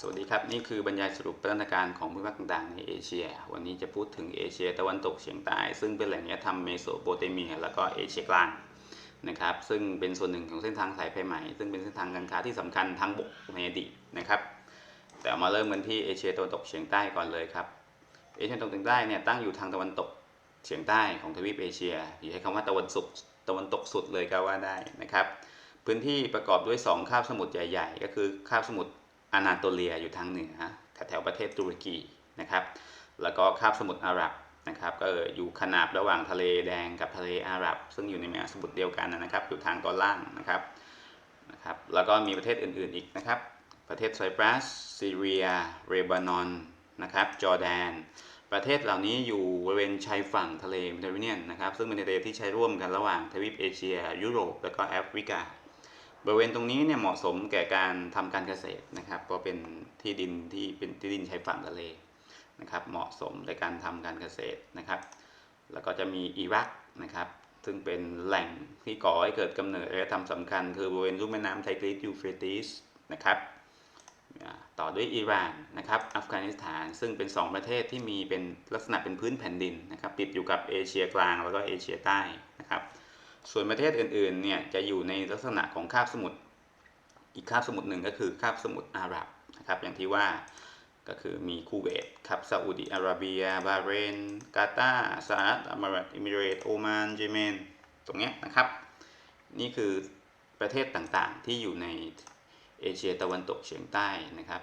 สวัสดีครับ นี่คือบรรยายสรุปพัฒนาการของภูมิภาคต่างๆในเอเชีย วันนี้จะพูดถึงเอเชียตะวันตกเฉียงใต้ ซึ่งเป็นแหล่งวัฒนธรรมเมโสโปเตเมีย แล้วก็เอเชียกลางนะครับซึ่งเป็นส่วนหนึ่งของเส้นทางสายไปใหม่ ซึ่งเป็นเส้นทางการค้าที่สำคัญทางบกในอดีตนะครับแต่มาเริ่มกันที่เอเชียตะวันตกเฉียงใต้ก่อนเลยครับเอเชียตะวันตกเฉียงใต้เนี่ยตั้งอยู่ทางตะวันตกเฉียงใต้ของทวีปเอเชียหรือใช้คำว่าตะวันสุดตะวันตกสุดเลยก็ว่าได้นะครับพื้นที่ประกอบด้วย 2 คาบสมุทรใหญ่ ๆ ก็คือคาบสมุทร อานาโตเลียอยู่ทางเหนือแถวๆประเทศตุรกีนะครับ แล้วก็คาบสมุทรอาหรับนะครับ ก็อยู่ขนาบระหว่างทะเลแดงกับทะเลอาหรับ ซึ่งอยู่ในมหาสมุทรเดียวกันนะครับ อยู่ทางตอนล่างนะครับนะครับ แล้วก็มีประเทศอื่นๆอีกนะครับ ประเทศไซปรัสซีเรียเลบานอนนะครับจอร์แดน ประเทศเหล่านี้อยู่บริเวณชายฝั่งทะเลเมดิเตอร์เรเนียนนะครับ ซึ่งเป็นทะเลที่ใช้ร่วมกันระหว่างทวีปเอเชีย ยุโรป และก็แอฟริกา บริเวณตรงนี้เนี่ยเหมาะสมแก่การทำการเกษตรนะครับเพราะเป็นที่ดินที่เป็นที่ดินชายฝั่งทะเลนะครับ เหมาะสมในการทำการเกษตรนะครับ แล้วก็จะมีอิรักนะครับ ซึ่งเป็นแหล่งที่ก่อให้เกิดกำเนิดอารยธรรมสำคัญ คือบริเวณลุ่มแม่น้ำไทกรีสยูเฟรติสนะครับต่อด้วยอิหร่านนะครับอัฟกานิสถานซึ่งเป็น 2 ประเทศที่มีเป็นลักษณะเป็นพื้นแผ่นดินนะครับติดอยู่กับเอเชียกลางแล้วก็เอเชียใต้นะครับ ส่วนประเทศอื่นๆเนี่ยจะอยู่ในลักษณะของคาบสมุทรอีกคาบสมุทรหนึ่งก็คือคาบสมุทรอาหรับนะครับอย่างที่ว่าก็คือมีคูเวตครับซาอุดิอาระเบีย บาเรน กาตาร์สหรัฐอาหรับเอมิเรต โอมาน เยเมน ตรงนี้นะครับ นี่คือประเทศต่างๆที่อยู่ในเอเชียตะวันตกเฉียงใต้นะครับ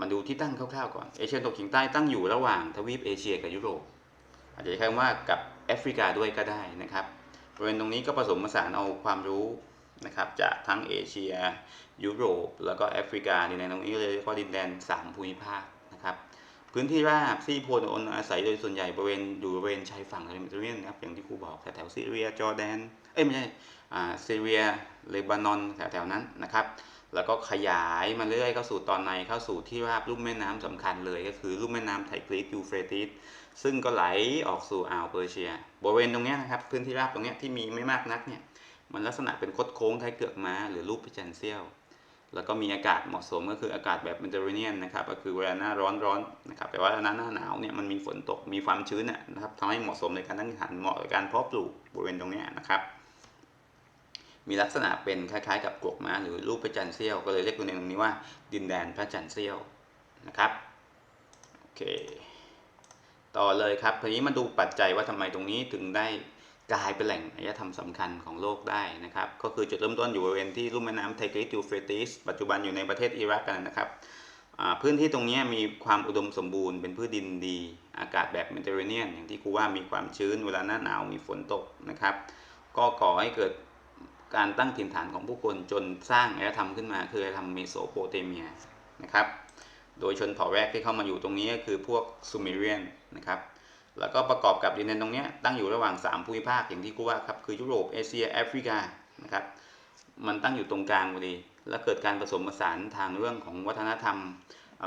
มาดูที่ตั้งคร่าวๆก่อน เอเชียตะวันตกเฉียงใต้ตั้งอยู่ระหว่างทวีปเอเชียกับยุโรป อาจจะใช้คำว่ากับแอฟริกาด้วยก็ได้นะครับ บริเวณตรงนี้ก็ผสมผสานเอาความรู้นะครับจากทั้งเอเชีย ยุโรป แล้วก็แอฟริกาดินแดนตรงนี้เลยเรียกว่าดินแดน 3 ภูมิภาคนะครับพื้นที่ราบที่พลอนอาศัยโดยส่วนใหญ่บริเวณอยู่บริเวณชายฝั่งทะเลเมดิเตอร์เรเนียนนะครับอย่างที่ครูบอกแถวซีเรียจอร์แดนเอ้ยไม่ใช่อ่าซีเรียเลบานอนแถวๆนั้นนะครับแล้วก็ขยายมาเรื่อยเข้าสู่ตอนในเข้าสู่ที่ราบลุ่มแม่น้ำสำคัญเลย ก็คือลุ่มแม่น้ำไทกรีสยูเฟรติส ซึ่งก็ไหลออกสู่อ่าวเปอร์เซีย บริเวณตรงนี้นะครับ พื้นที่ราบตรงนี้ที่มีไม่มากนักเนี่ย มันลักษณะเป็นคดโค้งคล้ายเกือกม้า หรือรูปพระจันเสี้ยว แล้วก็มีอากาศเหมาะสมก็คืออากาศแบบเมดิเตอร์เรเนียนนะครับ ก็คือเวลาหน้าร้อนร้อนนะครับ แต่ว่าหน้าหน้าหนาวเนี่ยมันมีฝนตก มีความชื้นน่ะนะครับทำให้เหมาะสมในการตั้งหันเหมาะกับการเพาะปลูกบริเวณตรงนี้นะครับ มีลักษณะเป็นคล้ายๆ กับกวกม้าหรือรูปพระจันทร์เสี้ยว ก็เลยเรียกตรงนี้ว่า ดินแดนพระจันทร์เสี้ยวนะครับ โอเค ต่อเลยครับทีนี้มาดูปัจจัยว่าทำไมตรงนี้ถึงได้กลายเป็นแหล่งอารยธรรมสำคัญของโลกได้นะครับ ก็คือจุดเริ่มต้นอยู่บริเวณที่ลุ่มแม่น้ำไทกรีสยูเฟรติสปัจจุบันอยู่ในประเทศอิรักกันนะครับพื้นที่ตรงนี้มีความอุดมสมบูรณ์เป็นพืชดินดี อากาศแบบเมดิเตอร์เรเนียน อย่างที่ครูว่ามีความชื้นเวลาหน้าหนาวมีฝนตกนะครับ ก็ก่อให้เกิดการตั้งถิ่นฐานของผู้คนจนสร้างอารยธรรมขึ้นมาคืออารยธรรมเมโสโปเตเมียนะครับ โดยชนเผ่าแรกที่เข้ามาอยู่ตรงนี้ก็คือพวกซูเมเรียน นะครับแล้วก็ประกอบกับดินแดนตรงนี้ตั้งอยู่ระหว่าง 3 ภูมิภาคอย่างที่กูว่าครับคือยุโรปเอเชียแอฟริกานะครับมันตั้งอยู่ตรงกลางพอดี แล้วเกิดการผสมผสานทางเรื่องของวัฒนธรรม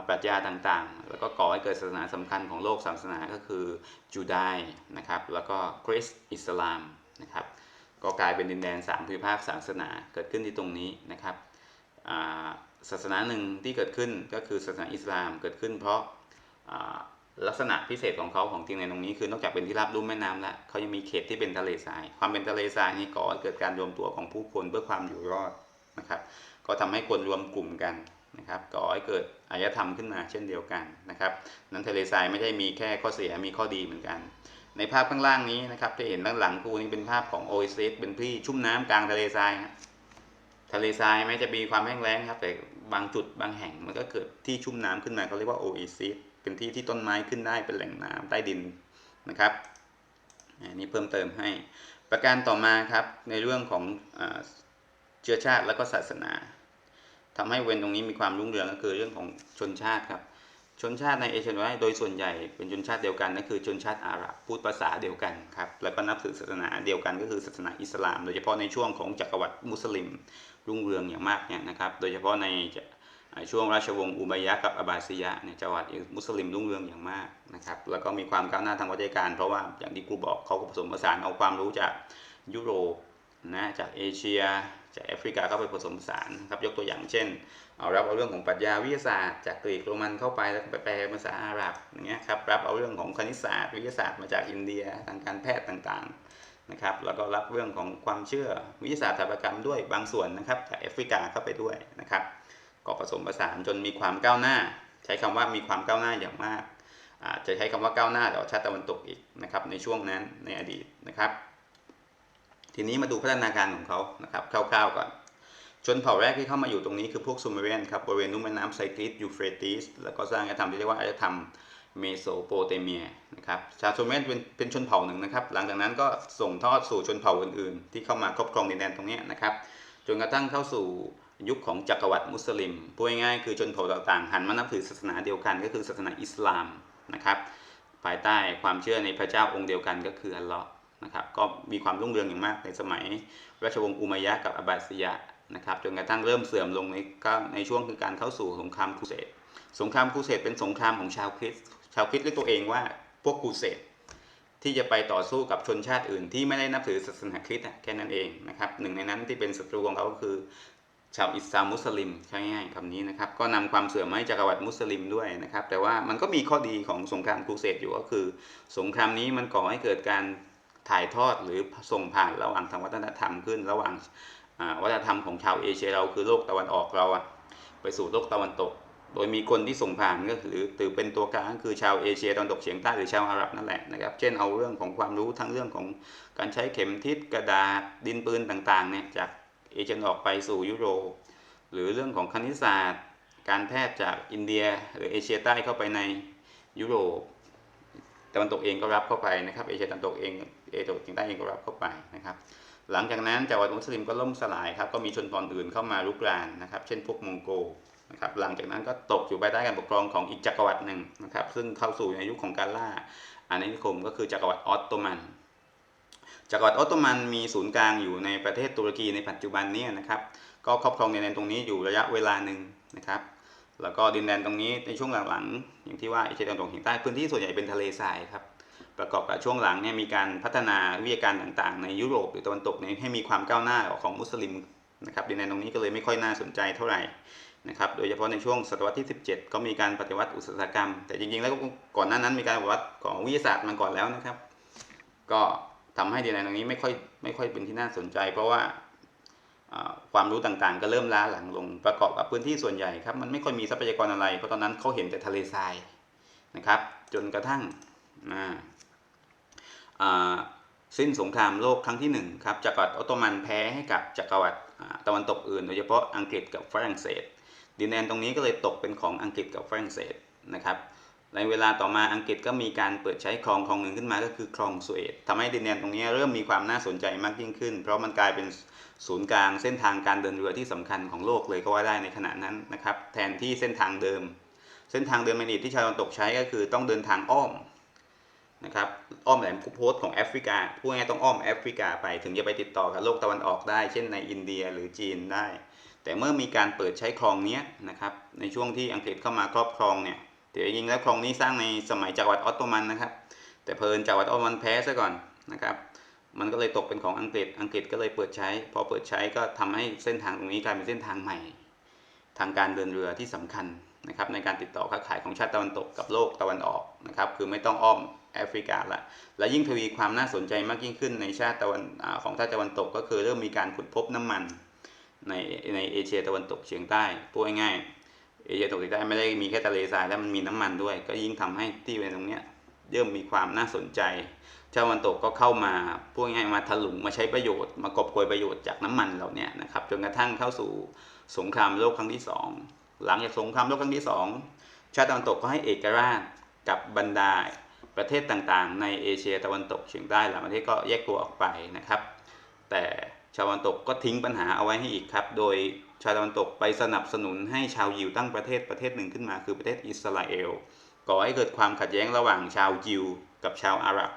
ปรัชญาต่างๆ แล้วก็ก่อให้เกิดศาสนาสำคัญของโลกศาสนาก็คือจูไดนะครับแล้วก็คริสต์อิสลามนะครับก็กลายเป็นดินแดน3ภูมิภาคศาสนาเกิดขึ้นที่ตรงนี้นะครับศาสนาหนึ่งที่เกิดขึ้นก็คือศาสนาอิสลามเกิดขึ้นเพราะ ลักษณะพิเศษของเขาของจริงในตรงนี้คือนอกจากเป็นที่ราบลุ่มแม่น้ำแล้วเขายังมีเขตที่เป็นทะเลทราย ความเป็นทะเลทรายนี้ก่อเกิดการรวมตัวของผู้คนเพื่อความอยู่รอดนะครับ ก็ทำให้คนรวมกลุ่มกันนะครับก่อให้เกิดอารยธรรมขึ้นมาเช่นเดียวกันนะครับนั้นทะเลทรายไม่ได้มีแค่ข้อเสียมีข้อดีเหมือนกัน ในภาพข้างล่างนี้นะครับที่เห็นด้านหลังครูนี่เป็นภาพของโอเอซิสเป็นที่ชุ่มน้ำกลางทะเลทรายฮะทะเลทรายแม้จะมีความแห้งแล้งครับแต่บางจุดบางแห่งมันก็เกิดที่ชุ่มน้ำขึ้นมาเขาเรียกว่าโอเอซิส เป็นที่ที่ต้นไม้ขึ้นได้เป็นแหล่งน้ำใต้ดินนะครับอันนี้เพิ่มเติมให้ ประการต่อมาครับในเรื่องของเชื้อชาติและก็ศาสนาทำให้เวนตรงนี้มีความรุ่งเรืองก็คือเรื่องของชนชาติครับชนชาติในเอเชียตะวันออกโดยส่วนใหญ่เป็นชนชาติเดียวกันนั่นคือชนชาติอาหรับพูดภาษาเดียวกันครับแล้วก็นับถือศาสนาเดียวกันก็คือศาสนาอิสลาม โดยเฉพาะในช่วงของจักรวรรดิมุสลิมรุ่งเรืองอย่างมากเนี่ยนะครับ โดยเฉพาะใน ช่วงราชวงศ์อุมัยยะกับอับบาซียะเนี่ยจักรวรรดิมุสลิมรุ่งเรืองอย่างมากนะครับแล้วก็มีความก้าวหน้าทางวิทยการ เพราะว่าอย่างที่ครูบอกเขาก็ผสมผสานเอาความรู้จากยุโรปนะจากเอเชียจากแอฟริกาเข้าไปผสมผสานครับยกตัวอย่างเช่น เอารับเอาเรื่องของปรัชญาวิทยาศาสตร์จากกรีกโรมันเข้าไปแล้วไปแปลภาษาอาหรับอย่างเงี้ยครับรับเอาเรื่องของคณิตศาสตร์วิทยาศาสตร์มาจากอินเดียทางการแพทย์ต่างๆนะครับแล้วก็รับเรื่องของความเชื่อวิทยาศาสตร์สถาปัตยกรรมด้วยบางส่วนนะครับจากแอฟริกาเข้าไปด้วยนะครับ ก็ผสมผสานจนมีความก้าวหน้า ใช้คำว่ามีความก้าวหน้าอย่างมากอาจจะใช้คำว่าก้าวหน้าต่อชาติตะวันตกอีกนะครับในช่วงนั้นในอดีตนะครับ ทีนี้มาดูพัฒนาการของเขานะครับคร่าวๆก่อนชนเผ่าแรกที่เข้ามาอยู่ตรงนี้คือพวกซูเมเรียนครับบริเวณนุ่มแม่น้ำไซกริสยูเฟรติสแล้วก็สร้างอารยธรรมที่เรียกว่าอารยธรรมเมโสโปเตเมียนะครับชาวซูเมเรียนเป็นเป็นชนเผ่าหนึ่งนะครับ หลังจากนั้นก็ส่งทอดสู่ชนเผ่าอื่นๆ ที่เข้ามาครอบครองดินแดนตรงนี้นะครับจนกระทั่งเข้าสู่ ยุคของจักรวรรดิมุสลิมพูดง่ายๆคือชนเผ่าต่างๆหันมานับถือศาสนาเดียวกันก็คือศาสนาอิสลามนะครับ ภายใต้ความเชื่อในพระเจ้าองค์เดียวกันก็คืออัลลอฮ์นะครับ ก็มีความรุ่งเรืองอย่างมากในสมัย ราชวงศ์อุมัยยะกับอับบาซียะนะครับจนกระทั่งเริ่มเสื่อมลงในในช่วงคือการเข้าสู่สงครามครูเสดสงครามครูเสดเป็นสงครามของชาวคริสต์ชาวคริสต์เรียกตัวเองว่าพวกครูเสดที่จะไปต่อสู้กับชนชาติอื่นที่ไม่ได้นับถือศาสนาคริสต์แค่นั้นเองนะครับหนึ่งในนั้นที่เป็นศัตรูของเขาก็คือ ชาวอิสลามมุสลิมใช่ง่ายคำนี้นะครับ ก็นำความเสื่อมมาให้จักรวรรดิมุสลิมด้วยนะครับ แต่ว่ามันก็มีข้อดีของสงครามครูเสดอยู่ก็คือ สงครามนี้มันก่อให้เกิดการถ่ายทอดหรือส่งผ่านระหว่างทางวัฒนธรรมขึ้น ระหว่างวัฒนธรรมของชาวเอเชียเราคือโลกตะวันออกเราอะไปสู่โลกตะวันตก โดยมีคนที่ส่งผ่านก็คือถือเป็นตัวกลางคือชาวเอเชียตะวันตกเฉียงใต้หรือชาวอาหรับนั่นแหละนะครับ เช่นเอาเรื่องของความรู้ทั้งเรื่องของการใช้เข็มทิศกระดาษดินปืนต่างๆเนี่ยจาก เอเชียตะออกไปสู่ยุโรป หรือเรื่องของคณิตศาสตร์ การแพทย์จากอินเดีย หรือเอเชียใต้เข้าไปในยุโรปตะวันตกเองก็รับเข้าไปนะครับ เอเชียตะวันตกเองเอเชียตะวันตกใต้เองก็รับเข้าไปนะครับ หลังจากนั้นจักรวรรดิมุสลิมก็ล่มสลายครับ ก็มีชนเผ่าอื่นเข้ามาลุกรานนะครับ เช่นพวกมองโกนะครับ หลังจากนั้นก็ตกอยู่ภายใต้การปกครองของอีกจักรวรรดิหนึ่งนะครับ ซึ่งเข้าสู่ในยุคของการล่าอาณานิคมก็คือจักรวรรดิออตโตมัน จักรวรรดิออตโตมันมีศูนย์กลางอยู่ในประเทศตุรกีในปัจจุบันนี้นะครับ ก็ครอบครองดินแดนตรงนี้อยู่ระยะเวลาหนึ่งนะครับ แล้วก็ดินแดนตรงนี้ในช่วงหลังๆอย่างที่ว่าเอเชียตะวันตกเฉียงใต้พื้นที่ส่วนใหญ่เป็นทะเลทรายครับประกอบกับช่วงหลังเนี่ยมีการพัฒนาวิทยาการต่างๆ ในยุโรปหรือตะวันตกเนี่ยให้มีความก้าวหน้าของมุสลิมนะครับดินแดนตรงนี้ก็เลยไม่ค่อยน่าสนใจเท่าไหร่นะครับโดยเฉพาะในช่วงศตวรรษที่ 17 ก็มีการปฏิวัติอุตสาหกรรม แต่จริงๆ แล้วก่อนหน้านั้นมีการปฏิวัติของวิทยาศาสตร์มาก่อนแล้วนะครับ ก็ ทำให้ดินแดนตรงนี้ไม่ค่อยไม่ค่อยเป็นที่น่าสนใจ เพราะว่าความรู้ต่างๆ ก็เริ่มล้าหลังลงประกอบกับพื้นที่ส่วนใหญ่ครับมันไม่ค่อยมีทรัพยากรอะไร เพราะตอนนั้นเขาเห็นแต่ทะเลทรายนะครับ จนกระทั่งสิ้นสงครามโลกครั้งที่1ครับจักรวรรดิออตโตมันแพ้ให้กับจักรวรรดิตะวันตกอื่น โดยเฉพาะอังกฤษกับฝรั่งเศส ดินแดนตรงนี้ก็เลยตกเป็นของอังกฤษกับฝรั่งเศสนะครับ ในเวลาต่อมาอังกฤษก็มีการเปิดใช้คลองคลองหนึ่งขึ้นมาก็คือคลองสุเอตทำให้ดินแดนตรงนี้เริ่มมีความน่าสนใจมากยิ่งขึ้น เพราะมันกลายเป็นศูนย์กลางเส้นทางการเดินเรือที่สำคัญของโลกเลยก็ว่าได้ในขณะนั้นนะครับ แทนที่เส้นทางเดิม เส้นทางเดินในอดีตที่ชาวตะวันตกใช้ก็คือต้องเดินทางอ้อมนะครับอ้อมแหลมคูโพสของแอฟริกาพูดง่ายต้องอ้อมแอฟริกาไปถึงจะไปติดต่อกับโลกตะวันออกได้ เช่นในอินเดียหรือจีนได้ แต่เมื่อมีการเปิดใช้คลองนี้นะครับในช่วงที่อังกฤษเข้ามาครอบครองเนี่ย แต่จริงแล้วคลองนี้สร้างในสมัยจักรวรรดิออตโตมันนะครับ แต่เพลินจักรวรรดิออตโตมันแพ้ซะก่อนนะครับ มันก็เลยตกเป็นของอังกฤษ อังกฤษก็เลยเปิดใช้ พอเปิดใช้ก็ทำให้เส้นทางตรงนี้กลายเป็นเส้นทางใหม่ ทางการเดินเรือที่สำคัญนะครับในการติดต่อค้าขายของชาติตะวันตกกับโลกตะวันออกนะครับ คือไม่ต้องอ้อมแอฟริกาละและยิ่งทวีความน่าสนใจมากยิ่งขึ้นในชาติตะวันอของชาติตะวันตกก็คือเริ่มมีการขุดพบน้ำมันในในเอเชียตะวันตกเฉียงใต้พูดง่ายๆ เอเชียตะวันตกเฉียงใต้ไม่ได้มีแค่ทะเลทรายแล้วมันมีน้ำมันด้วย ก็ยิ่งทำให้ที่ในตรงเนี้ยเริ่มมีความน่าสนใจชาติตะวันตกก็เข้ามาพูดง่ายมาถลุงมาใช้ประโยชน์ มากอบโกยประโยชน์จากน้ำมันเหล่าเนี้ยนะครับจนกระทั่งเข้าสู่สงครามโลกครั้งที่สองหลังจากสงครามโลกครั้งที่สองชาติตะวันตกก็ให้เอกราชกับบรรดาประเทศต่างๆ ในเอเชียตะวันตกเฉียงใต้หลายประเทศก็แยกตัวออกไปนะครับ แต่ชาวตะวันตกก็ทิ้งปัญหาเอาไว้ให้อีกครับ โดย ชาวตะวันตกไปสนับสนุนให้ชาวยิวตั้งประเทศประเทศหนึ่งขึ้นมา คือประเทศอิสราเอลก่อให้เกิดความขัดแย้งระหว่างชาวยิว กับชาวอาหรับ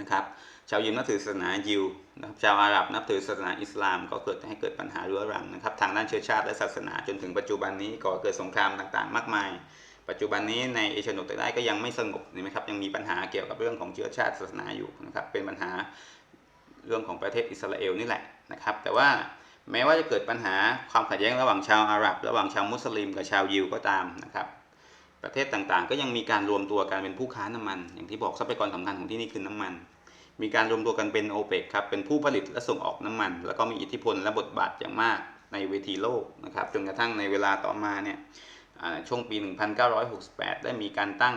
นะครับชาวยิวนับถือศาสนายิวนะครับชาวอาหรับนับถือศาสนาอิสลาม ก็เกิดให้เกิดปัญหาเรื้อรังนะครับทางด้านเชื้อชาติและศาสนาจนถึงปัจจุบันนี้ก่อเกิดสงครามต่างๆ มากมาย ปัจจุบันนี้ในเอเชียตะวันตกใต้ก็ยังไม่สงบเห็นไหมครับยังมีปัญหาเกี่ยวกับเรื่องของเชื้อชาติศาสนาอยู่นะครับเป็นปัญหาเรื่องของประเทศอิสราเอลนี่แหละนะครับแต่ว่า แม้ว่าจะเกิดปัญหาความขัดแย้งระหว่างชาวอาหรับ ระหว่างชาวมุสลิม กับชาวยิวก็ตามนะครับประเทศต่างๆ ก็ยังมีการรวมตัวกันเป็นผู้ค้าน้ำมัน อย่างที่บอกทรัพยากรสำคัญของที่นี่คือน้ำมัน มีการรวมตัวกันเป็นโอเปกครับเป็นผู้ผลิตและส่งออกน้ำมัน แล้วก็มีอิทธิพลและบทบาทอย่างมากในเวทีโลกนะครับจนกระทั่งในเวลาต่อมาเนี่ยช่วงปี 1968 ได้มีการตั้ง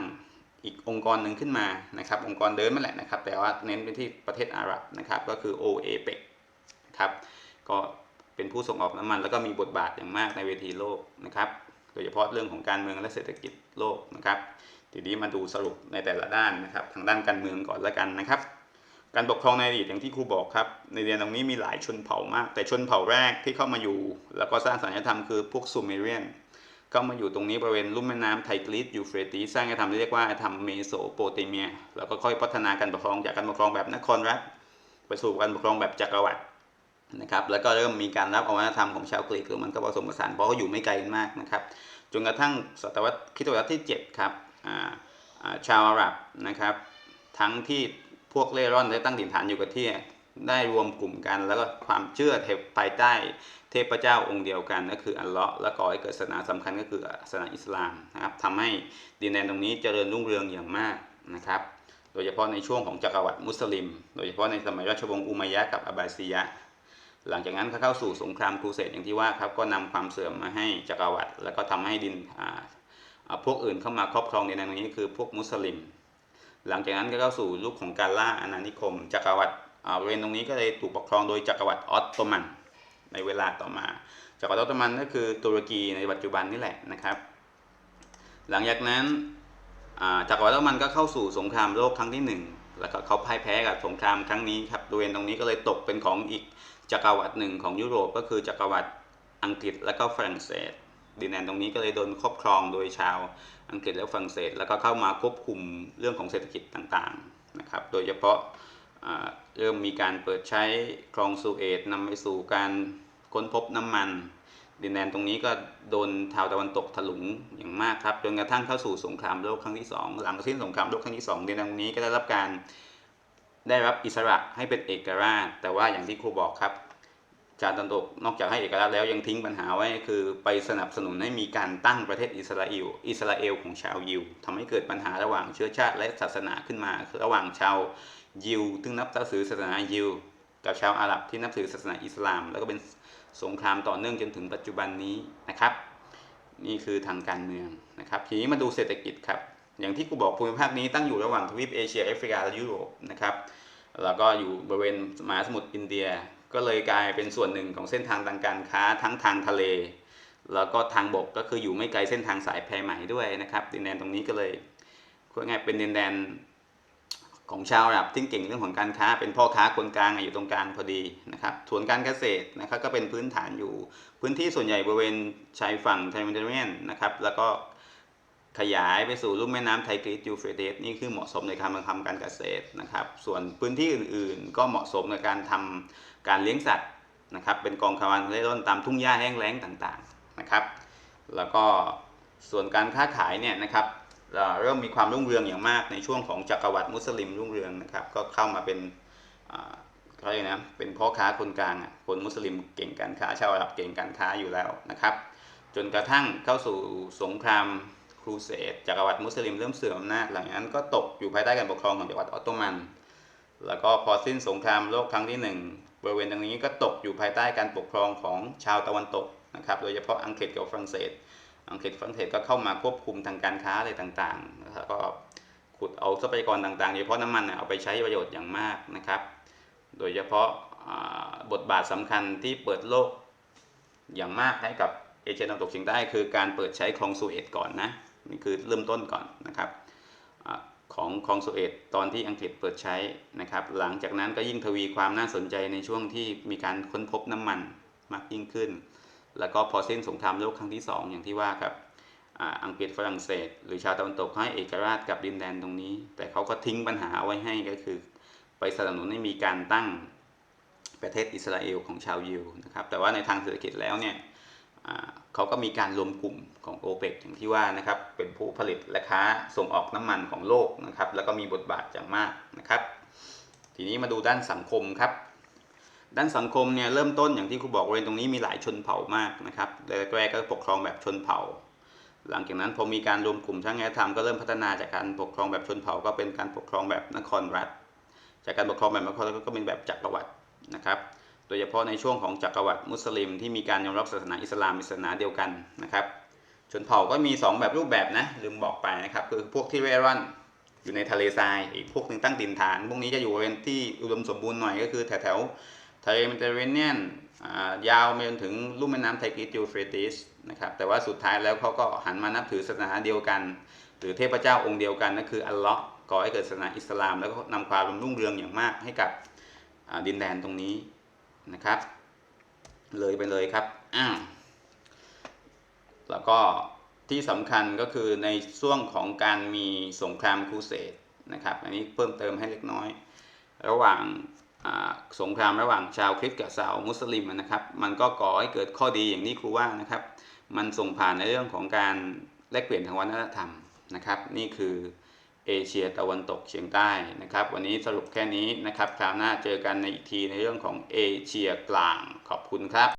อีกองค์กรหนึ่งขึ้นมานะครับองค์กรเดิมนั่นแหละนะครับ แต่ว่าเน้นไปที่ประเทศอาหรับนะครับก็คือ OAPEC ครับก็ เป็นผู้ส่งออกน้ำมัน แล้วก็มีบทบาทอย่างมากในเวทีโลกนะครับโดยเฉพาะเรื่องของการเมืองและเศรษฐกิจโลกนะครับ ทีนี้มาดูสรุปในแต่ละด้านนะครับ ทางด้านการเมืองก่อนละกันนะครับ การปกครองในอดีตอย่างที่ครูบอกครับ ในเรียนตรงนี้มีหลายชนเผ่ามาก แต่ชนเผ่าแรกที่เข้ามาอยู่ แล้วก็สร้างสัญญธรรมคือพวกซูเมเรียนเข้ามาอยู่ตรงนี้บริเวณลุ่มแม่น้ำไทกรีสยูเฟรตีสร้างธรรมที่เรียกว่าธรรมเมโสโปเตเมีย แล้วก็ค่อยพัฒนาการปกครองจากการปกครองแบบนครรัฐไปสู่การปกครองแบบจักรวรรดิ นะครับแล้วก็เริ่มมีการรับเอาวัฒนธรรมของชาวกรีกหรือมันก็ผสมผสานเพราะเขาอยู่ไม่ไกลกันมากนะครับจนกระทั่งศตวรรษคริสตวรรษที่7ครับชาวอาหรับนะครับ ทั้งที่พวกเล่ร่อนได้ตั้งถิ่นฐานอยู่กับที่ได้รวมกลุ่มกัน แล้วก็ความเชื่อเทพภายใต้เทพเจ้าองค์เดียวกันก็คืออัลเลาะห์และก่อให้เกิดศาสนาสำคัญก็คือศาสนาอิสลามนะครับทำให้ดินแดนตรงนี้เจริญรุ่งเรืองอย่างมากนะครับโดยเฉพาะในช่วงของจักรวรรดิมุสลิม โดยเฉพาะในสมัยราชวงศ์อุมัยยะกับอับบาซียะ หลังจากนั้นก็เข้าสู่สงครามครูเสดอย่างที่ว่าครับก็นำความเสื่อมมาให้จักรวรรดิแล้วก็ทำให้ดินพวกอื่นเข้ามาครอบครองดินแดนตรงนี้คือพวกมุสลิม หลังจากนั้นก็เข้าสู่ยุคของการล่าอาณานิคม จักรวรรดิอาบริเวณตรงนี้ก็เลยถูกปกครองโดยจักรวรรดิออตโตมัน ในเวลาต่อมา จักรวรรดิออตโตมันก็คือตุรกีในปัจจุบันนี่แหละนะครับ หลังจากนั้นจักรวรรดิออตโตมันก็เข้าสู่สงครามโลกครั้งที่หนึ่งแล้วก็เขาพ่ายแพ้กับสงครามครั้งนี้ครับบริเวณตรงนี้ก็เลยตกเป็นของอีก จักรวรรดิหนึ่งของยุโรปก็คือจักรวรรดิอังกฤษและก็ฝรั่งเศส ดินแดนตรงนี้ก็เลยโดนครอบครองโดยชาวอังกฤษและฝรั่งเศส แล้วก็เข้ามาควบคุมเรื่องของเศรษฐกิจต่างๆนะครับ โดยเฉพาะเริ่มมีการเปิดใช้คลองสุเอตนำไปสู่การค้นพบน้ำมัน ดินแดนตรงนี้ก็โดนชาวตะวันตกถลุงอย่างมากครับจนกระทั่งเข้าสู่สงครามโลกครั้งที่สองหลังสิ้นสงครามโลกครั้งที่สองดินแดนตรงนี้ก็ได้รับการ ได้รับอิสระให้เป็นเอกราช แต่ว่าอย่างที่ครูบอกครับชาติตะวันตกนอกจากให้เอกราชแล้วยังทิ้งปัญหาไว้คือไปสนับสนุนให้มีการตั้งประเทศอิสราเอลอิสราเอลของชาวยิวทำให้เกิดปัญหาระหว่างเชื้อชาติและศาสนาขึ้นมาคือระหว่างชาวยิวซึ่งนับถือศาสนายิว กับชาวอาหรับที่นับถือศาสนาอิสลาม แล้วก็เป็นสงครามต่อเนื่องจนถึงปัจจุบันนี้นะครับ นี่คือทางการเมืองนะครับ ทีนี้มาดูเศรษฐกิจครับ อย่างที่กูบอกภูมิภาคนี้ตั้งอยู่ระหว่างทวีปเอเชียแอฟริกาและยุโรปนะครับแล้วก็อยู่บริเวณมหาสมุทรอินเดีย ก็เลยกลายเป็นส่วนหนึ่งของเส้นทางทางการค้าทั้งทางทะเล แล้วก็ทางบกก็คืออยู่ไม่ไกลเส้นทางสายแพใหม่ด้วยนะครับดินแดนตรงนี้ก็เลยพูดง่ายเป็นดินแดนของชาวอาหรับที่เก่งเรื่องของการค้า เป็นพ่อค้าคนกลางอยู่ตรงกลางพอดีนะครับส่วนการเกษตรนะครับก็เป็นพื้นฐานอยู่ พื้นที่ส่วนใหญ่บริเวณชายฝั่งไทยเมดิเตอร์เรเนียนนะครับแล้วก็ ขยายไปสู่ลุ่มแม่น้ำไทกรีสยูเฟรเตสนี่คือเหมาะสมในการทำการเกษตรนะครับ ส่วนพื้นที่อื่นๆ ก็เหมาะสมในการทำการเลี้ยงสัตว์นะครับ เป็นกองคาวานเร่ร่อนตามทุ่งหญ้าแห้งแล้งต่างๆนะครับ แล้วก็ส่วนการค้าขายเนี่ยนะครับเอ่อเริ่มมีความรุ่งเรืองอย่างมากในช่วงของจักรวรรดิมุสลิมรุ่งเรืองนะครับ ก็เข้ามาเป็นอ่าเขาเรียกนะเป็นพ่อค้าคนกลางคนมุสลิมเก่งการค้าชาวอาหรับเก่งการค้าอยู่แล้วนะครับ จนกระทั่งเข้าสู่สงคราม รูเสดจักรวรรดิมุสลิมเริ่มเสื่อมอำนาจหลังจากนั้นก็ตกอยู่ภายใต้การปกครองของจักรวรรดิออตโตมัน แล้วก็พอสิ้นสงครามโลกครั้งที่หนึ่งบริเวณตรงนี้ก็ตกอยู่ภายใต้การปกครองของชาวตะวันตกนะครับโดยเฉพาะอังกฤษกับฝรั่งเศส อังกฤษฝรั่งเศสก็เข้ามาควบคุมทางการค้าอะไรต่างๆแล้วก็ขุดเอาทรัพยากรต่างๆโดยเฉพาะน้ำมันเนี่ยเอาไปใช้ประโยชน์อย่างมากนะครับ โดยเฉพาะบทบาทสำคัญที่เปิดโลกอย่างมากให้กับเอเชียตะวันตกเฉียงใต้คือการเปิดใช้คลองสุเอตก่อนนะ นี่คือเริ่มต้นก่อนนะครับของคลองสุเอตตอนที่อังกฤษเปิดใช้นะครับ หลังจากนั้นก็ยิ่งทวีความน่าสนใจในช่วงที่มีการค้นพบน้ำมันมากยิ่งขึ้น แล้วก็พอสิ้นสงครามโลกครั้งที่สองอย่างที่ว่าครับอังกฤษฝรั่งเศส หรือชาวตะวันตกให้เอกราชกับดินแดนตรงนี้ แต่เขาก็ทิ้งปัญหาเอาไว้ให้ก็คือ ไปสนับสนุนให้มีการตั้งประเทศอิสราเอลของชาวยิวนะครับแต่ว่าในทางเศรษฐกิจแล้วเนี่ย เขาก็มีการรวมกลุ่มของโอเปกอย่างที่ว่านะครับ เป็นผู้ผลิตและค้าส่งออกน้ำมันของโลกนะครับ แล้วก็มีบทบาทอย่างมากนะครับ ทีนี้มาดูด้านสังคมครับ ด้านสังคมเนี่ยเริ่มต้นอย่างที่ครูบอกบริเวณตรงนี้มีหลายชนเผ่ามากนะครับแรกๆก็ปกครองแบบชนเผ่า หลังจากนั้นพอมีการรวมกลุ่มช่างแอธรรมก็เริ่มพัฒนาจากการปกครองแบบชนเผ่าก็เป็นการปกครองแบบนครรัฐ จากการปกครองแบบนครรัฐก็เป็นแบบจักรวรรดินะครับ โดยเฉพาะในช่วงของจักรวรรดิมุสลิมที่มีการยอมรับศาสนาอิสลามศาสนาเดียวกันนะครับ ชนเผ่าก็มี 2 แบบรูปแบบนะลืมบอกไปนะครับ คือพวกที่เร่ร่อนอยู่ในทะเลทราย อีกพวกหนึ่งตั้งถิ่นฐาน พวกนี้จะอยู่บริเวณที่อุดมสมบูรณ์หน่อยก็คือแถวแถวทะเลเมดิเตอร์เรเนียนอ่ายาวไปจนถึงลุ่มแม่น้ำไทกริสยูเฟรติสนะครับแต่ว่าสุดท้ายแล้วเขาก็หันมานับถือศาสนาเดียวกัน หรือเทพเจ้าองค์เดียวกันนั่นคืออัลเลาะห์ก่อให้เกิดศาสนาอิสลาม แล้วก็นำความรุ่งเรืองอย่างมากให้กับดินแดนตรงนี้ นะครับ เลยไปเลยครับอ้าวแล้วก็ที่สำคัญก็คือในช่วงของการมีสงครามครูเสดนะครับ อันนี้เพิ่มเติมให้เล็กน้อย ระหว่างสงครามระหว่างชาวคริสต์กับชาวมุสลิมนะครับ มันก็ก่อให้เกิดข้อดีอย่างที่ครูว่านะครับ มันส่งผ่านในเรื่องของการแลกเปลี่ยนทางวัฒนธรรมนะครับ นี่คือ เอเชียตะวันตกเฉียงใต้นะครับ วันนี้สรุปแค่นี้นะครับ คราวหน้าเจอกันในอีกทีในเรื่องของเอเชียกลาง ขอบคุณครับ